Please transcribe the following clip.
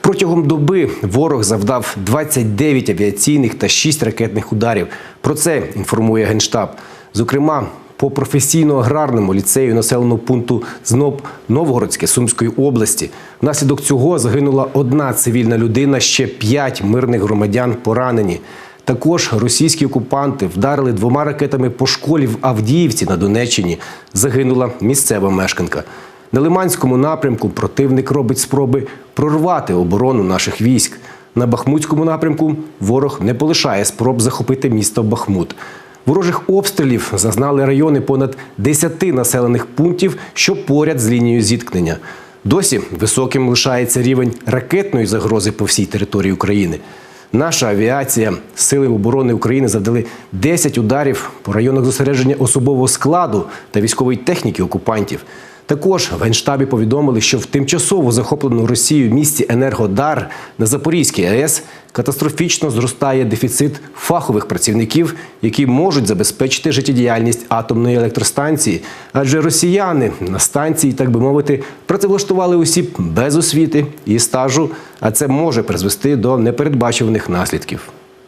Протягом доби ворог завдав 29 авіаційних та 6 ракетних ударів. Про це інформує Генштаб. Зокрема, по професійно-аграрному ліцею населеного пункту ЗНОП Новгородське Сумської області. Внаслідок цього загинула одна цивільна людина, ще п'ять мирних громадян поранені. Також російські окупанти вдарили двома ракетами по школі в Авдіївці на Донеччині. Загинула місцева мешканка. На Лиманському напрямку противник робить спроби прорвати оборону наших військ. На Бахмутському напрямку ворог не полишає спроб захопити місто Бахмут. Ворожих обстрілів зазнали райони понад 10 населених пунктів, що поряд з лінією зіткнення. Досі високим лишається рівень ракетної загрози по всій території України. Наша авіація, сили оборони України завдали 10 ударів по районах зосередження особового складу та військової техніки окупантів. Також в Генштабі повідомили, що в тимчасово захопленому Росією місті Енергодар на Запорізькій АЕС катастрофічно зростає дефіцит фахових працівників, які можуть забезпечити життєдіяльність атомної електростанції. Адже росіяни на станції, так би мовити, працевлаштували осіб без освіти і стажу, а це може призвести до непередбачуваних наслідків.